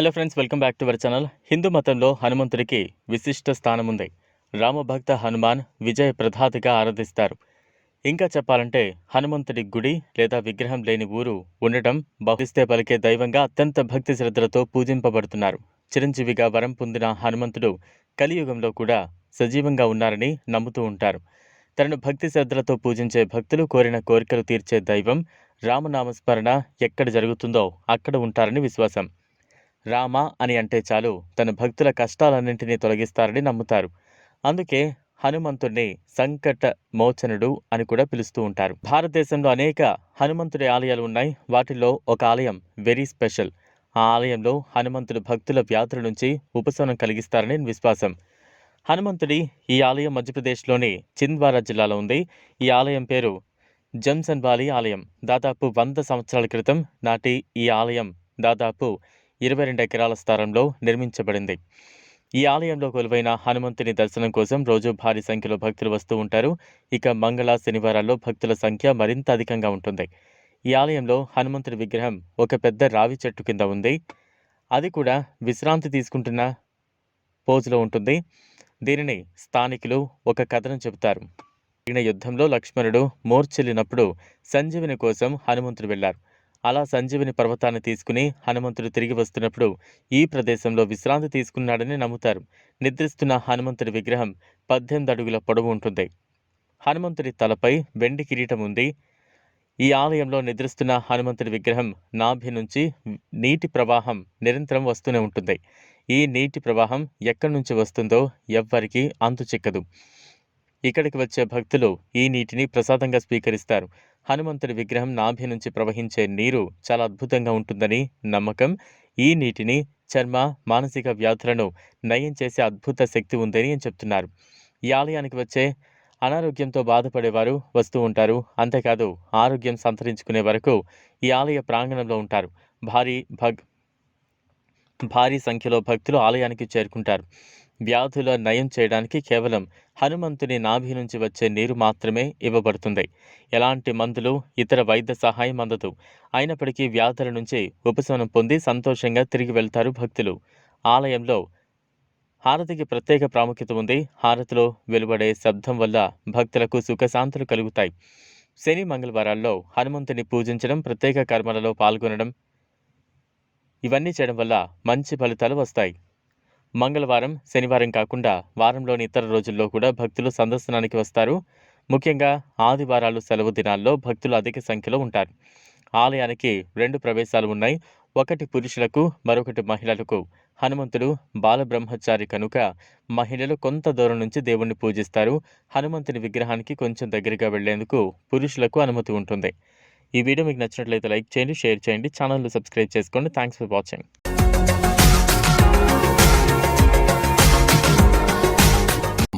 Hello friends welcome back to our channel Hindu మతంలో హనుమంతుడికి విశిష్ట స్థానం ఉంది రామభక్త హనుమాన్ విజయ ప్రధాతిగా ఆరాధిస్తారు ఇంకా చెప్పాలంటే హనుమంతుడి గుడి లేదా విగ్రహం లేని ఊరు ఉండటం బహుస్తే పలికే దైవంగా అత్యంత భక్తి శ్రద్ధలతో పూజింపబడుతున్నారు. చిరంజీవిగా వరం పొందిన హనుమంతుడు కలియుగంలో కూడా సజీవంగా ఉన్నారని నమ్ముతూ ఉంటారు. తనను భక్తి శ్రద్ధలతో పూజించే భక్తులు కోరిన కోరికలు తీర్చే దైవం రామనామస్మరణ ఎక్కడ జరుగుతుందో అక్కడ ఉంటారని విశ్వాసం. రామ అని అంటే చాలు తన భక్తుల కష్టాలన్నింటినీ తొలగిస్తారని నమ్ముతారు. అందుకే హనుమంతుడిని సంకట మోచనుడు అని కూడా పిలుస్తూ ఉంటారు. భారతదేశంలో అనేక హనుమంతుడి ఆలయాలు ఉన్నాయి. వాటిల్లో ఒక ఆలయం వెరీ స్పెషల్. ఆ ఆలయంలో హనుమంతుడు భక్తుల వ్యాధుల నుంచి ఉపశమనం కలిగిస్తారని విశ్వాసం. హనుమంతుడి ఈ ఆలయం మధ్యప్రదేశ్లోని చింద్వారా జిల్లాలో ఉంది. ఈ ఆలయం పేరు జంసన్బాలి ఆలయం. దాదాపు వంద సంవత్సరాల క్రితం నాటి ఈ ఆలయం దాదాపు ఇరవై రెండు ఎకరాల స్థలంలో నిర్మించబడింది. ఈ ఆలయంలో కొలువైన హనుమంతుని దర్శనం కోసం రోజు భారీ సంఖ్యలో భక్తులు వస్తూ ఉంటారు. ఇక మంగళ శనివారాల్లో భక్తుల సంఖ్య మరింత అధికంగా ఉంటుంది. ఈ ఆలయంలో హనుమంతుడి విగ్రహం ఒక పెద్ద రావి చెట్టు కింద ఉంది. అది కూడా విశ్రాంతి తీసుకుంటున్న పోజులో ఉంటుంది. దీనిని స్థానికులు ఒక కథనం చెబుతారు. జరిగిన యుద్ధంలో లక్ష్మణుడు మోర్చెల్లినప్పుడు సంజీవిని కోసం హనుమంతుడు వెళ్ళారు. అలా సంజీవిని పర్వతాన్ని తీసుకుని హనుమంతుడు తిరిగి వస్తున్నప్పుడు ఈ ప్రదేశంలో విశ్రాంతి తీసుకున్నాడని నమ్ముతారు. నిద్రిస్తున్న హనుమంతుడి విగ్రహం పద్దెనిమిది అడుగుల పొడవు ఉంటుంది. హనుమంతుడి తలపై వెండి కిరీటం ఉంది. ఈ ఆలయంలో నిద్రిస్తున్న హనుమంతుడి విగ్రహం నాభి నుంచి నీటి ప్రవాహం నిరంతరం వస్తూనే ఉంటుంది. ఈ నీటి ప్రవాహం ఎక్కడి నుంచి వస్తుందో ఎవ్వరికీ అంతు చిక్కదు ఇక్కడికి వచ్చే భక్తులు ఈ నీటిని ప్రసాదంగా స్వీకరిస్తారు. హనుమంతుడి విగ్రహం నాభి నుంచి ప్రవహించే నీరు చాలా అద్భుతంగా ఉంటుందని నమ్మకం. ఈ నీటిని చర్మ మానసిక వ్యాధులను నయం చేసే అద్భుత శక్తి ఉందని అని చెప్తున్నారు. ఈ ఆలయానికి వచ్చే అనారోగ్యంతో బాధపడేవారు వస్తూ ఉంటారు. అంతేకాదు ఆరోగ్యం సంతరించుకునే వరకు ఈ ఆలయ ప్రాంగణంలో ఉంటారు. భారీ భగ్ భారీ సంఖ్యలో భక్తులు ఆలయానికి చేరుకుంటారు. వ్యాధుల నయం చేయడానికి కేవలం హనుమంతుని నాభి నుంచి వచ్చే నీరు మాత్రమే ఇవ్వబడుతుంది. ఎలాంటి మందులు ఇతర వైద్య సహాయం అందదు. అయినప్పటికీ వ్యాధుల నుంచి ఉపశమనం పొంది సంతోషంగా తిరిగి వెళ్తారు భక్తులు. ఆలయంలో హారతికి ప్రత్యేక ప్రాముఖ్యత ఉంది. హారతిలో వెలువడే శబ్దం వల్ల భక్తులకు సుఖశాంతులు కలుగుతాయి. శని మంగళవారాల్లో హనుమంతుని పూజించడం ప్రత్యేక కర్మలలో పాల్గొనడం ఇవన్నీ చేయడం వల్ల మంచి ఫలితాలు వస్తాయి. మంగళవారం శనివారం కాకుండా వారంలోని ఇతర రోజుల్లో కూడా భక్తులు సందర్శనానికి వస్తారు. ముఖ్యంగా ఆదివారాలు సెలవు దినాల్లో భక్తులు అధిక సంఖ్యలో ఉంటారు. ఆలయానికి రెండు ప్రవేశాలు ఉన్నాయి. ఒకటి పురుషులకు మరొకటి మహిళలకు. హనుమంతుడు బాలబ్రహ్మచారి కనుక మహిళలు కొంత దూరం నుంచి దేవుణ్ణి పూజిస్తారు. హనుమంతుని విగ్రహానికి కొంచెం దగ్గరగా వెళ్ళేందుకు పురుషులకు అనుమతి ఉంటుంది. ఈ వీడియో మీకు నచ్చినట్లయితే లైక్ చేయండి షేర్ చేయండి ఛానల్ను సబ్స్క్రైబ్ చేసుకోండి. Thanks for watching